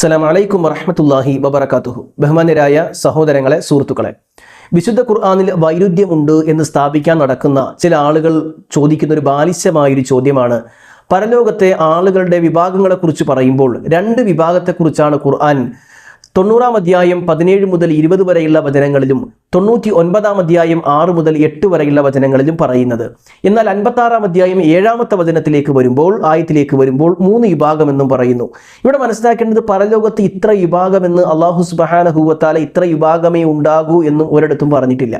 അസ്സലാം വലൈക്കും വറഹമത്തല്ലാഹി വബർക്കാത്തുഹു ബഹുമാനരായ സഹോദരങ്ങളെ സുഹൃത്തുക്കളെ വിശുദ്ധ ഖുർആാനിൽ വൈരുദ്ധ്യമുണ്ട് എന്ന് സ്ഥാപിക്കാൻ നടക്കുന്ന ചില ആളുകൾ ചോദിക്കുന്ന ഒരു ബാലിശ്യമായൊരു ചോദ്യമാണ്. പരലോകത്തെ ആളുകളുടെ വിഭാഗങ്ങളെക്കുറിച്ച് പറയുമ്പോൾ രണ്ട് വിഭാഗത്തെക്കുറിച്ചാണ് ഖുർആൻ തൊണ്ണൂറാം അധ്യായം പതിനേഴ് മുതൽ ഇരുപത് വരെയുള്ള വചനങ്ങളിലും തൊണ്ണൂറ്റി ഒൻപതാം അധ്യായം ആറ് മുതൽ എട്ട് വരെയുള്ള വചനങ്ങളിലും പറയുന്നത്. എന്നാൽ അൻപത്താറാം അധ്യായം ഏഴാമത്തെ വചനത്തിലേക്ക് വരുമ്പോൾ ആയത്തിലേക്ക് വരുമ്പോൾ മൂന്ന് വിഭാഗമെന്നും പറയുന്നു. ഇവിടെ മനസ്സിലാക്കേണ്ടത് പരലോകത്ത് ഇത്ര വിഭാഗമെന്ന് അള്ളാഹു സുബാനഹുവത്താല ഇത്ര വിഭാഗമേ ഉണ്ടാകൂ എന്നും ഒരിടത്തും പറഞ്ഞിട്ടില്ല.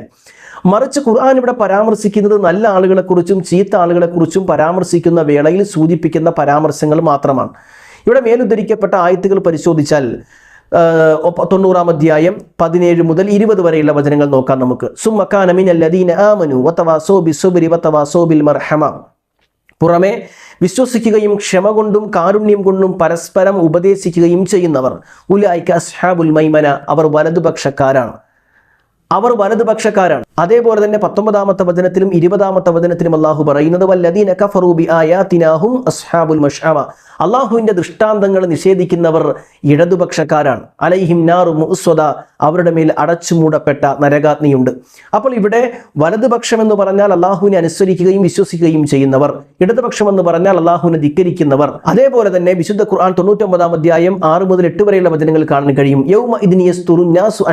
മറിച്ച് ഖുർആൻ ഇവിടെ പരാമർശിക്കുന്നത് നല്ല ആളുകളെക്കുറിച്ചും ചീത്ത ആളുകളെക്കുറിച്ചും പരാമർശിക്കുന്ന വേളയിൽ സൂചിപ്പിക്കുന്ന പരാമർശങ്ങൾ മാത്രമാണ്. ഇവിടെ മേലുദ്ധരിക്കപ്പെട്ട ആയത്തുകൾ പരിശോധിച്ചാൽ തൊണ്ണൂറാം അധ്യായം പതിനേഴ് മുതൽ ഇരുപത് വരെയുള്ള വചനങ്ങൾ നോക്കാം നമുക്ക്. മർഹമ പുറമെ വിശ്വസിക്കുകയും ക്ഷമ കൊണ്ടും കാരുണ്യം കൊണ്ടും പരസ്പരം ഉപദേശിക്കുകയും ചെയ്യുന്നവർ ഉലായിക്ക അസ്ഹാബുൽ മൈമന അവർ വലതുപക്ഷക്കാരാണ്. അവർ വലതുപക്ഷക്കാരാണ്. അതേപോലെ തന്നെ പത്തൊമ്പതാമത്തെ വചനത്തിലും ഇരുപതാമത്തെ വചനത്തിലും അള്ളാഹു പറയുന്നത് വല്ലദീന കഫറൂബി ആയാതിനാഹും അസ്ഹാബുൽ മഷാമ അള്ളാഹുവിന്റെ ദൃഷ്ടാന്തങ്ങൾ നിഷേധിക്കുന്നവർ ഇടതുപക്ഷക്കാരാണ്. അലൈഹിം നാറു മുസ്വദ അവരുടെ മേൽ അടച്ചു മൂടപ്പെട്ട നരകാഗ്നിയുണ്ട്. അപ്പോൾ ഇവിടെ വലതുപക്ഷം എന്ന് പറഞ്ഞാൽ അള്ളാഹുവിനെ അനുസരിക്കുകയും വിശ്വസിക്കുകയും ചെയ്യുന്നവർ ഇടതുപക്ഷം എന്ന് പറഞ്ഞാൽ അള്ളാഹുവിനെ ധിക്കരിക്കുന്നവർ. അതേപോലെ തന്നെ വിശുദ്ധ ഖുർആൻ തൊണ്ണൂറ്റൊമ്പതാം അധ്യായം ആറ് മുതൽ എട്ട് വരെയുള്ള വചനങ്ങൾ കാണാൻ കഴിയും. യൗമ ഇതിനിയസ്തുറുന്നാസു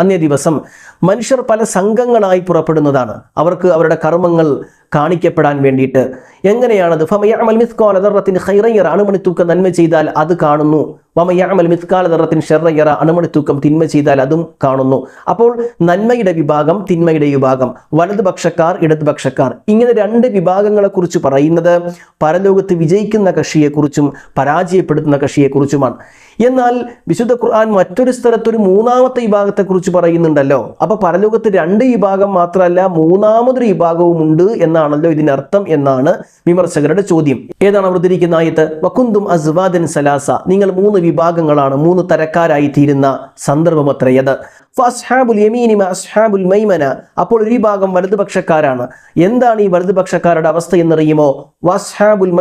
അന്നേ ദിവസം മനുഷ്യർ പല സംഘങ്ങളായി പുറപ്പെടുന്നതാണ്. അവർക്ക് അവരുടെ കർമ്മങ്ങൾ കാണിക്കപ്പെടാൻ വേണ്ടിയിട്ട്. എങ്ങനെയാണത്? ഫമയഅമൽ മിസ്കാല ദർറത്തിന് ഖൈറയ്യറ അണുമണിത്തൂക്കം നന്മ ചെയ്താൽ അത് കാണുന്നു. വമയഅമൽ മിസ്കാല ദർറത്തിന് ഷെറയ്യറ അണുമണിത്തൂക്കം തിന്മ ചെയ്താൽ അതും കാണുന്നു. അപ്പോൾ നന്മയുടെ വിഭാഗം തിന്മയുടെ വിഭാഗം വലതുപക്ഷക്കാർ ഇടതുപക്ഷക്കാർ. ഇങ്ങനെ രണ്ട് വിഭാഗങ്ങളെക്കുറിച്ച് പറയുന്നത് പരലോകത്ത് വിജയിക്കുന്ന കക്ഷിയെക്കുറിച്ചും പരാജയപ്പെടുത്തുന്ന കക്ഷിയെക്കുറിച്ചുമാണ്. എന്നാൽ വിശുദ്ധ ഖുർആൻ മറ്റൊരു സ്ഥലത്തൊരു മൂന്നാമത്തെ വിഭാഗത്തെക്കുറിച്ച് പറയുന്നുണ്ടല്ലോ. അപ്പോൾ പരലോകത്ത് രണ്ട് വിഭാഗം മാത്രമല്ല മൂന്നാമതൊരു വിഭാഗവും ഉണ്ട് എന്നാണല്ലോ ഇതിനർത്ഥം എന്നാണ് വിമർശകരുടെ ചോദ്യം. ഏതാണ് അവർ ഉദ്ധരിക്കുന്ന ആയത്ത്? വക്കുന്തും അസ്വാദൻ സലാസ. നിങ്ങൾ മൂന്ന് വിഭാഗങ്ങളാണ് മൂന്ന് തരക്കാരായി തീരുന്ന സന്ദർഭം അത്രയത് മൈമന. അപ്പോൾ ഒരു ഭാഗം വലതുപക്ഷക്കാരാണ്. എന്താണ് ഈ വലതുപക്ഷക്കാരുടെ അവസ്ഥ എന്നറിയുമോ? വസ്ഹാബുൽ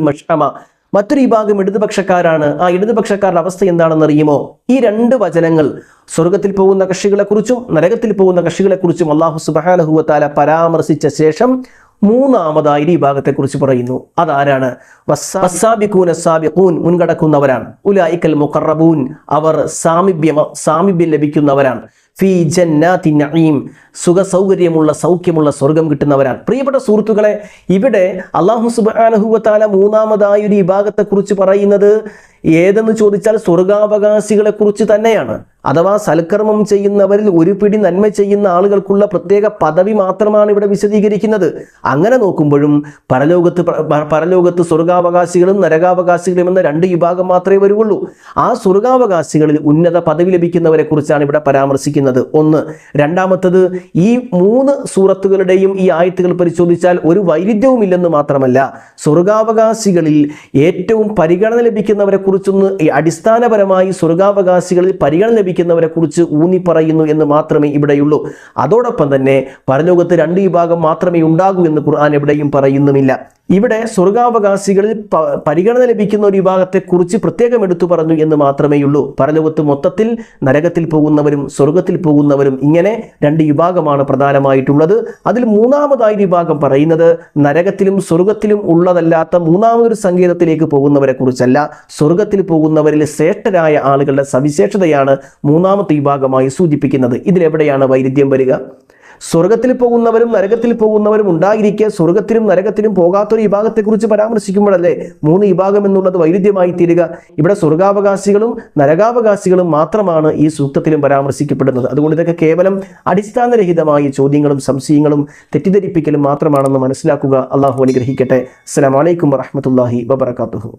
മഷ്അമ. മറ്റൊരു വിഭാഗം ഇടതുപക്ഷക്കാരാണ്. ആ ഇടതുപക്ഷക്കാരുടെ അവസ്ഥ എന്താണെന്ന് അറിയുമോ? ഈ രണ്ട് വചനങ്ങൾ സ്വർഗത്തിൽ പോകുന്ന കക്ഷികളെക്കുറിച്ചും നരകത്തിൽ പോകുന്ന കക്ഷികളെക്കുറിച്ചും അള്ളാഹു സുബാനഹുവത്താല പരാമർശിച്ച ശേഷം മൂന്നാമതായി വിഭാഗത്തെക്കുറിച്ച് പറയുന്നു. അതാരാണ്? മുൻകടക്കുന്നവരാണ്. ഉലായിക്കൽ മുഖറബൂൻ അവർ സാമീപ്യം സാമീപ്യം ലഭിക്കുന്നവരാണ്. ഫി ജന്നാത്തി നഈം. സുഖ സൗകര്യമുള്ള സൗഖ്യമുള്ള സ്വർഗം കിട്ടുന്നവരാണ്. പ്രിയപ്പെട്ട സുഹൃത്തുക്കളെ ഇവിടെ അള്ളാഹു സുബാനഹുവത്താല മൂന്നാമതായ ഒരു വിഭാഗത്തെക്കുറിച്ച് പറയുന്നത് ഏതെന്ന് ചോദിച്ചാൽ സ്വർഗാവകാശികളെ കുറിച്ച് തന്നെയാണ്. അഥവാ സൽക്കർമ്മം ചെയ്യുന്നവരിൽ ഒരു പിടി നന്മ ചെയ്യുന്ന ആളുകൾക്കുള്ള പ്രത്യേക പദവി മാത്രമാണ് ഇവിടെ വിശദീകരിക്കുന്നത്. അങ്ങനെ നോക്കുമ്പോഴും പരലോകത്ത് പരലോകത്ത് സ്വർഗാവകാശികളും നരകാവകാശികളും എന്ന രണ്ട് വിഭാഗം മാത്രമേ വരുള്ളൂ. ആ സ്വർഗാവകാശികളിൽ ഉന്നത പദവി ലഭിക്കുന്നവരെ കുറിച്ചാണ് ഇവിടെ പരാമർശിക്കുന്നത്. ഒന്ന്. രണ്ടാമത്തത് ഈ മൂന്ന് സൂറത്തുകളുടെയും ഈ ആയത്തുകൾ പരിശോധിച്ചാൽ ഒരു വൈരുദ്ധ്യവുമില്ലെന്ന് മാത്രമല്ല സ്വർഗാവകാശികളിൽ ഏറ്റവും പരിഗണന ലഭിക്കുന്നവരെ കുറിച്ചൊന്ന് അടിസ്ഥാനപരമായി സ്വർഗാവകാശികളിൽ പരിഗണന ലഭിക്കുന്നവരെ കുറിച്ച് ഊന്നി പറയുന്നു എന്ന് മാത്രമേ ഇവിടെയുള്ളൂ. അതോടൊപ്പം തന്നെ പരലോകത്ത് രണ്ട് വിഭാഗം മാത്രമേ ഉണ്ടാകൂ എന്ന് ഖുർആൻ എവിടെയും പറയുന്നുമില്ല. ഇവിടെ സ്വർഗാവകാശികളിൽ പരിഗണന ലഭിക്കുന്ന ഒരു വിഭാഗത്തെ കുറിച്ച് പ്രത്യേകം എടുത്തു പറഞ്ഞു എന്ന് മാത്രമേയുള്ളൂ പരലോകത്ത് മൊത്തത്തിൽ നരകത്തിൽ പോകുന്നവരും സ്വർഗത്തിൽ പോകുന്നവരും ഇങ്ങനെ രണ്ട് വിഭാഗമാണ് പ്രധാനമായിട്ടുള്ളത്. അതിൽ മൂന്നാമതായി വിഭാഗം പറയുന്നത് നരകത്തിലും സ്വർഗത്തിലും ഉള്ളതല്ലാത്ത മൂന്നാമതൊരു സങ്കേതത്തിലേക്ക് പോകുന്നവരെ കുറിച്ചല്ല. സ്വർഗത്തിൽ പോകുന്നവരിൽ ശ്രേഷ്ഠരായ ആളുകളുടെ സവിശേഷതയാണ് മൂന്നാമത്തെ വിഭാഗമായി സൂചിപ്പിക്കുന്നത്. ഇതിലെവിടെയാണ് വൈരുദ്ധ്യം വരിക? സ്വർഗത്തിൽ പോകുന്നവരും നരകത്തിൽ പോകുന്നവരും ഉണ്ടായിരിക്കെ സ്വർഗത്തിലും നരകത്തിലും പോകാത്തൊരു വിഭാഗത്തെക്കുറിച്ച് പരാമർശിക്കുമ്പോഴല്ലേ മൂന്ന് വിഭാഗം എന്നുള്ളത് വൈരുദ്ധ്യമായി തീരുക. ഇവിടെ സ്വർഗാവകാശികളും നരകാവകാശികളും മാത്രമാണ് ഈ സൂക്തത്തിലും പരാമർശിക്കപ്പെടുന്നത്. അതുകൊണ്ട് ഇതൊക്കെ കേവലം അടിസ്ഥാനരഹിതമായ ചോദ്യങ്ങളും സംശയങ്ങളും തെറ്റിദ്ധരിപ്പിക്കലും മാത്രമാണെന്ന് മനസ്സിലാക്കുക. അള്ളാഹു അനുഗ്രഹിക്കട്ടെ. അസ്സലാമലൈക്കും വറഹമത്തല്ലാഹി വബർക്കാത്തുഹു